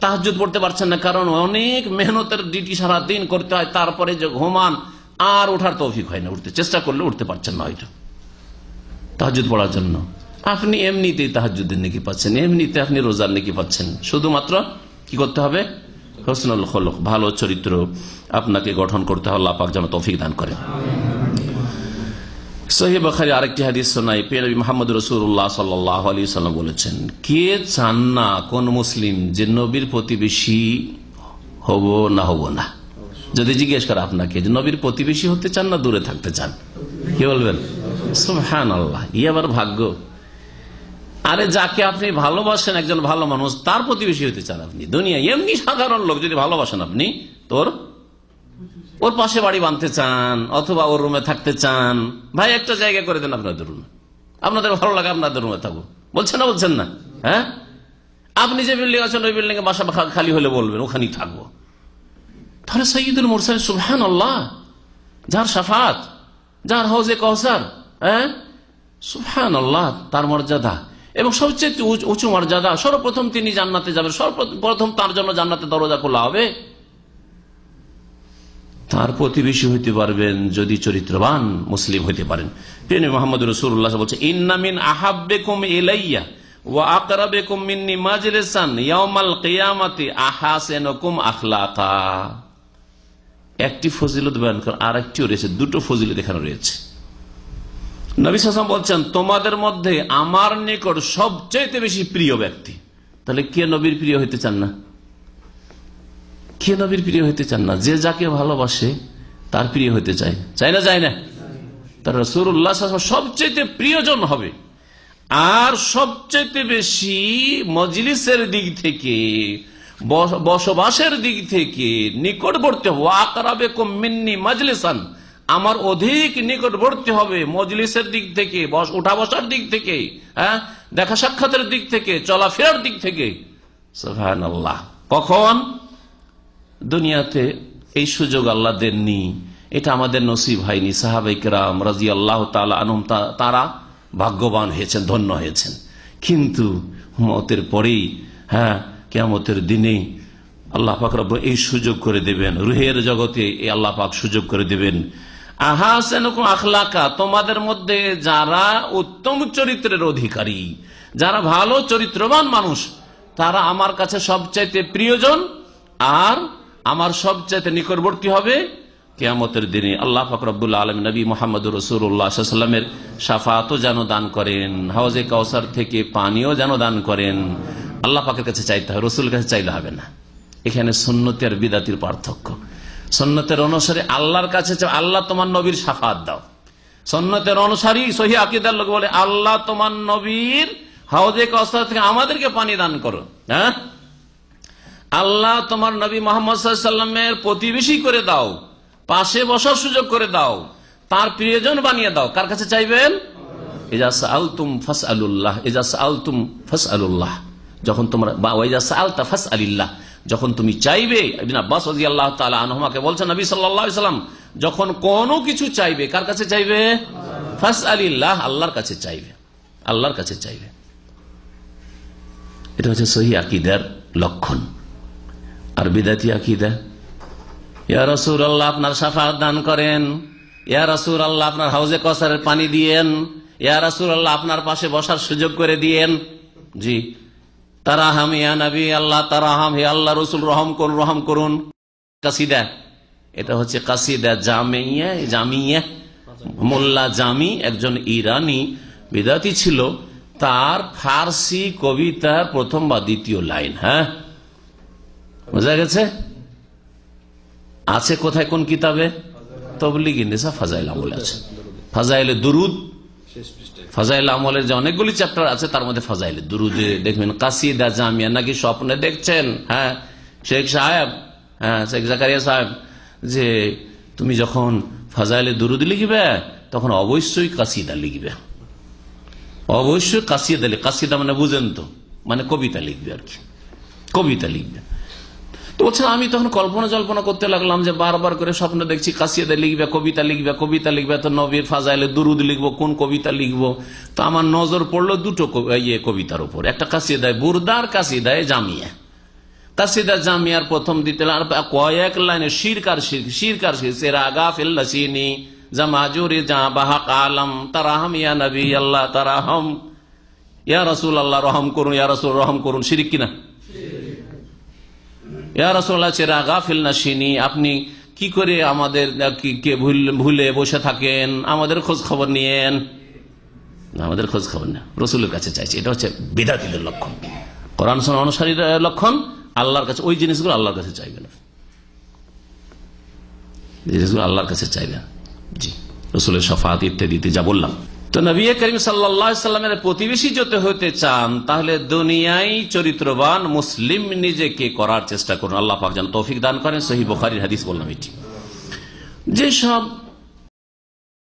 তাহাজুদ পড়তে পারছেন না, কারণ অনেক মেহনতের ডিউটি সারা দিন করতে হয়, তারপরে যে ঘুমান, আর ওঠার তৌফিক হয় না, উঠতে। চেষ্টা করলে উঠতে পারছেন না হয়তো। তাহাজুদ পড়ার জন্য। আপনি এমনিতেই তাহাজুদের নাকি পাচ্ছেন, এমনিতে আপনি রোজার নাকি পাচ্ছেন। শুধুমাত্র কি করতে হবে? হোসনুল ভালো চরিত্র আপনাকে গঠন করতে হবে আল্লাপাক যেন তৌফিক দান করে সহি বখারি আরেকটি হাদিস শোনাই। পেনবী মোহাম্মদ রসুল্লাহ সাল্লাহ আলী সাল্লাম বলেছেন, কে চান না কোন মুসলিম যে নবীর প্রতিবেশী হব না হব না? যদি জিজ্ঞেস করে আপনাকে, যে নবীর প্রতিবেশী হতে চান না দূরে থাকতে চান? কি বলবেন? হ্যাঁ আল্লাহ ই আবার ভাগ্য। আরে যাকে আপনি ভালোবাসেন, একজন ভালো মানুষ, তার প্রতিবেশী হতে চান আপনি। দুনিয়া এমনি সাধারণ লোক যদি ভালোবাসেন আপনি, তোর ওর পাশে বাড়ি বাঁধতে চান, অথবা ওর রুমে থাকতে চান। ভাই, একটা জায়গা করে দেন আপনাদের রুমে। আপনাদের ভালো লাগে, আপনাদের রুমে থাকব বলছেন না বলছেন না? হ্যাঁ? আপনি যে বিল্ডিং আছেন, ওই বিল্ডিং এ বাসা খালি হলে বলবেন, ওখানেই থাকব। তাহলে সৈয়দুল মুরসাল সুবহান আল্লাহ যার সাফাত, যার হৌজে কৌসার হ্যাঁ? সুবহান আল্লাহ তার মর্যাদা। এবং সবচেয়ে উঁচু মর্যাদা, সর্বপ্রথম তিনি জান্নাতে যাবেন, সর্বপ্রথম তার জন্য জান্নাতে দরজা খোলা হবে। তার প্রতিবেশী হইতে পারবেন যদি চরিত্রবান মুসলিম হইতে পারেন। প্রেম মোহাম্মদ রসুল্লাহ বলছে ইন্নামিন আহাবেকুম এলাইয়া ইয়ামাল একটি ফজিলত রয়েছে, দুটো রয়েছে। নবী বলছেন, তোমাদের মধ্যে আমার নিকট সবচেয়ে বেশি প্রিয় ব্যক্তি। তাহলে কে নবীর প্রিয় হইতে চান না? কে নবীর প্রিয় হইতে চান না। যে যাকে ভালোবাসে, তার প্রিয় হইতে চায়। চাই না চাই না? তার রসুল্লাহ সবচেয়ে প্রিয়জন হবে। আর সবচেয়ে বেশি মজলিসের দিক থেকে বসবাসের দিক থেকে নিকটবর্তী হব। আকরাবে মিন্নি মজলিসান। আমার অধিক নিকটবর্তী হবে মজলিসের দিক থেকে উঠা বসার দিক থেকে হ্যাঁ? দেখা সাক্ষাতের দিক থেকে, চলাফেরার দিক থেকে। কখন? দুনিয়াতে এই সুযোগ আল্লাহ দেননি। এটা আমাদের নসিব হয়নি। সাহাবাইকরাম রাজি আল্লাহ আনুম তারা ভাগ্যবান হয়েছেন, ধন্য হয়েছেন। কিন্তু মতের পরেই হ্যাঁ কেমতের দিনে আল্লাহ পাক রব এই সুযোগ করে দেবেন। রুহের জগতে এই আল্লাহ পাক সুযোগ করে দেবেন। আহাসেন আখলাকা, তোমাদের মধ্যে যারা উত্তম চরিত্রের অধিকারী, যারা ভালো চরিত্রবান মানুষ, তারা আমার কাছে সবচাইতে প্রিয়জন আর আমার সবচাইতে নিকটবর্তী হবে কেয়ামতের দিনে। আল্লাহ ফকরবুল আলম নবী মোহাম্মদ রসুল্লাহামের সাফাতও যেন দান করেন, হাওজে কাউসার থেকে পানিও যেন দান করেন। আল্লাহ পাকের কাছে চাইতে হবে রসুল কাছে চাইলে হবে না। এখানে সন্ন্যতি আর বিদাতির পার্থক্য। সন্ন্যতের অনুসারে আল্লাহর কাছে আল্লাহ তোমার নবীর সাফাত দাও। সন্ন্যতের অনুসারী সহি আকিদার লোক বলে, আল্লাহ তোমার নবীর হাওজে কাউসার থেকে আমাদেরকে পানি দান করো। হ্যাঁ? আল্লাহ তোমার নবী মোহাম্মদ সাল্লামের প্রতিবেশী করে দাও, পাশে বসার সুযোগ করে দাও, তার প্রিয়জন বানিয়ে দাও। কার কাছে চাইবেন? ফাস আলুল্লাহ ফাস আলুল্লাহ যখন তোমরা ফাস যখন তুমি চাইবে আল্লাহ আনহমাকে নবী সাল্লাম যখন কোনো কিছু চাইবে, কার কাছে চাইবে? ফাস আলিল্লাহ আল্লাহর কাছে চাইবে। আল্লাহর কাছে চাইবে। এটা হচ্ছে সহি লক্ষণ। আর বিদাতি আকিদা। ইয়া আল্লাহ আপনার সাফার দান করেন। ইয়া রসুর আল্লাহ আপনার হাউজে কসারের পানি দিয়েন। ইয়া রসুর আল্লাহ আপনার পাশে বসার সুযোগ করে দিয়েন। জি। তারাহাম, ইয়া নবী, আল্লাহ তারাহাম, হে আল্লাহ রসুল, রহম করুন রহম করুন। কাসিদা। এটা হচ্ছে কাসিদা জামিয়া জামিয়া। মোল্লা জামি, একজন ইরানি বিদাতি ছিল। তার ফার্সি কবিতার প্রথম বা দ্বিতীয় লাইন হ্যাঁ? বোঝা গেছে? আছে কোথায় কোন কিতাবে? তবলিগি নিসা ফাজাইল আমলে আছে। ফাজাইলে দুরুদ, ফাজাইল আমলের যে অনেকগুলি চ্যাপ্টার আছে, তার মধ্যে ফাজাইলে দুরুদে দেখবেন কাসিদা জামিয়া নাকি স্বপ্নে দেখছেন হ্যাঁ? শেখ সাহেব হ্যাঁ শেখ জাকারিয়া সাহেব, যে তুমি যখন ফাজাইলে দুরুদ লিখবে, তখন অবশ্যই কাসিদা লিখবে। অবশ্যই কাসিদা লিখবে কাসিদা মানে বুঝেন তো মানে কবিতা লিখবে আর কি। কবিতা লিখবে। তো বলছে, আমি তখন কল্পনা জল্পনা করতে লাগলাম যে বারবার করে স্বপ্ন দেখছি কাসিয়াদে লিখবে, কবিতা লিখবে কবিতা লিখবে, তো নবীর ফাজাইলে দুরুদ লিখব, কোন কবিতা লিখব? তো আমার নজর পড়ল দুটো ইয়ে কবিতার উপর, একটা কাসিদায় বুরদার কাসিদায় জামিয়া। কাসিদা জামিয়ার প্রথম দিতে কয়েক লাইনে শিরকার শির শিরকার শির সেরা গাফিল লাসিনি জামাজুরি জা বাহা কালাম, তারাহম ইয়া নবী আল্লাহ তারাহম। ইয়া রসুল আল্লাহ রহম করুন, ইয়া রসুল রহম করুন, শিরিক কিনা চেরা আপনি কি করে আমাদের, কি- ভুল- বসে থাকেন? আমাদের খোঁজ খবর নিয়েন। আমাদের খোঁজ খবর না। রসুলের কাছে চাইছে। এটা হচ্ছে বিদাতিদের লক্ষণ। কোরআন শোনা অনুসারীর লক্ষণ, আল্লাহর কাছে, ওই জিনিসগুলো আল্লাহর কাছে চাইবে না। জিনিসগুলো আল্লাহর কাছে চাইবেন জি। রসুলের সফাত ইত্যাদিতে যা বললাম। তো নবী করিম সাল্লামের প্রতিবেশী যত হতে চান, তাহলে দুনিয়ায় চরিত্রবান মুসলিম নিজেকে করার চেষ্টা করুন। আল্লাহ পাক যেন তৌফিক দান করেন। সহি বুখারির হাদিস বললাম এটি। যেসব